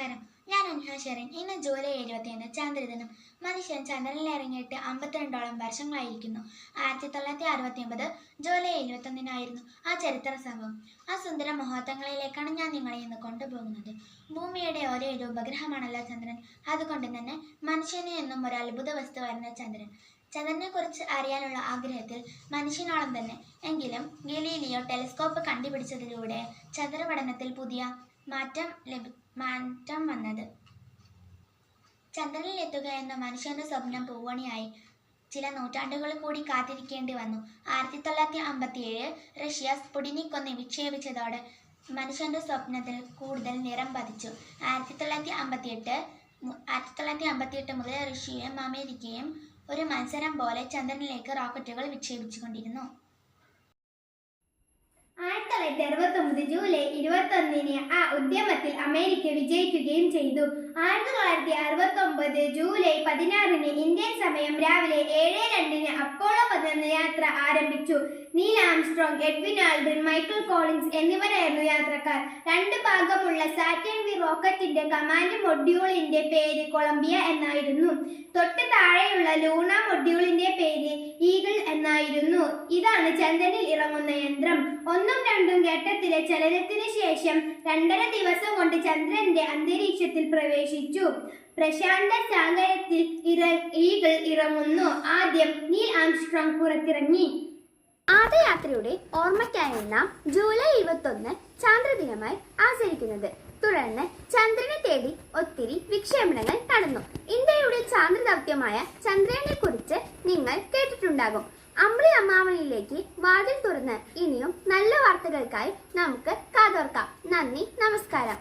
നമസ്കാരം. ഞാൻ അൻഹ ഷെറിൻ ഇന്ന് ജൂലൈ എഴുപത്തിയൊന്ന് ചന്ദ്രദിനം. മനുഷ്യൻ ചന്ദ്രനിൽ ഇറങ്ങിയിട്ട് അമ്പത്തിരണ്ടോളം വർഷങ്ങളായിരിക്കുന്നു. ആയിരത്തി തൊള്ളായിരത്തി അറുപത്തി ഒമ്പത് ജൂലൈ എഴുപത്തൊന്നിനായിരുന്നു ആ ചരിത്ര സംഭവം. ആ സുന്ദര മഹോത്തങ്ങളിലേക്കാണ് ഞാൻ നിങ്ങളെ ഇന്ന് കൊണ്ടുപോകുന്നത്. ഭൂമിയുടെ ഒരേ ഒരു ഉപഗ്രഹമാണല്ലോ ചന്ദ്രൻ. അതുകൊണ്ട് തന്നെ മനുഷ്യനെ എന്നും ഒരു അത്ഭുത വസ്തുവായിരുന്ന ചന്ദ്രൻ. ചന്ദ്രനെ കുറിച്ച് അറിയാനുള്ള ആഗ്രഹത്തിൽ മനുഷ്യനോളം തന്നെ. എങ്കിലും ഗലീലിയോ ടെലിസ്കോപ്പ് കണ്ടുപിടിച്ചതിലൂടെ ചന്ദ്രപഠനത്തിൽ പുതിയ മാറ്റം ലഭി മാറ്റം വന്നത്. ചന്ദ്രനിൽ എത്തുക എന്ന മനുഷ്യന്റെ സ്വപ്നം പൂവണിയായി. ചില നൂറ്റാണ്ടുകൾ കൂടി കാത്തിരിക്കേണ്ടി വന്നു. ആയിരത്തി തൊള്ളായിരത്തി അമ്പത്തിയേഴ് റഷ്യ സ്പുടിനിക് ഒന്ന് വിക്ഷേപിച്ചതോടെ മനുഷ്യന്റെ സ്വപ്നത്തിൽ കൂടുതൽ നിറം പതിച്ചു. ആയിരത്തി തൊള്ളായിരത്തി അമ്പത്തിയെട്ട് ആയിരത്തി തൊള്ളായിരത്തി അമ്പത്തിയെട്ട് മുതൽ റഷ്യയും അമേരിക്കയും ഒരു മത്സരം പോലെ ചന്ദ്രനിലേക്ക് റോക്കറ്റുകൾ വിക്ഷേപിച്ചുകൊണ്ടിരുന്നു. ആയിരത്തി തൊള്ളായിരത്തി അറുപത്തി ഒമ്പത് ജൂലൈ ഇരുപത്തി ഒന്നിന് ആ ഉദ്യമത്തിൽ അമേരിക്ക വിജയിക്കുകയും ചെയ്തു. ആയിരത്തി തൊള്ളായിരത്തി അറുപത്തി ഒമ്പത് ജൂലൈ പതിനാറിന് ഇന്ത്യൻ സമയം രാവിലെ ഏഴ് രണ്ടിന് അപ്പോളോ പതിനൊന്ന് യാത്ര ആരംഭിച്ചു. Neil Armstrong Edwin Aldrin Michael Collins എന്നിവരായിരുന്നു യാത്രക്കാർ. രണ്ട് ഭാഗമുള്ള സാറ്റേൺ വി റോക്കറ്റിന്റെ കമാൻഡ് മൊഡ്യൂളിന്റെ പേര് കൊളംബിയ എന്നായിരുന്നു. തൊട്ട് താഴെയുള്ള ലൂണ മൊഡ്യൂളിന്റെ പേര് ഈഗിൾ എന്നായിരുന്നു. ഇതാണ് ചന്ദ്രനിൽ ഇറങ്ങുന്ന യന്ത്രം. ഘട്ടത്തിലെ ചലനത്തിന് ശേഷം രണ്ടര ദിവസം കൊണ്ട് ചന്ദ്രന്റെ അന്തരീക്ഷത്തിൽ പ്രവേശിച്ചു. പ്രശാന്ത സാഗരത്തിൽ ഇറ ഈഗിൾ ഇറങ്ങുന്നു. ആദ്യം നീൽ ആംസ്ട്രോങ് പുറത്തിറങ്ങി. ആദ്യയാത്രയുടെ ഓർമ്മയ്ക്കായി നാം ജൂലൈ ഇരുപത്തൊന്ന് ചാന്ദ്രദിനമായി ആചരിക്കുന്നത്. തുടർന്ന് ചന്ദ്രനെ തേടി ഒത്തിരി വിക്ഷേപണങ്ങൾ നടന്നു. ഇന്ത്യയുടെ ചാന്ദ്ര ദൗത്യമായ ചന്ദ്രനെ കുറിച്ച് നിങ്ങൾ കേട്ടിട്ടുണ്ടാകും. അമ്പിളി അമ്മാവണിയിലേക്ക് വാതിൽ തുറന്ന് ഇനിയും നല്ല വാർത്തകൾക്കായി നമുക്ക് കാതോർക്കാം. നന്ദി നമസ്കാരം.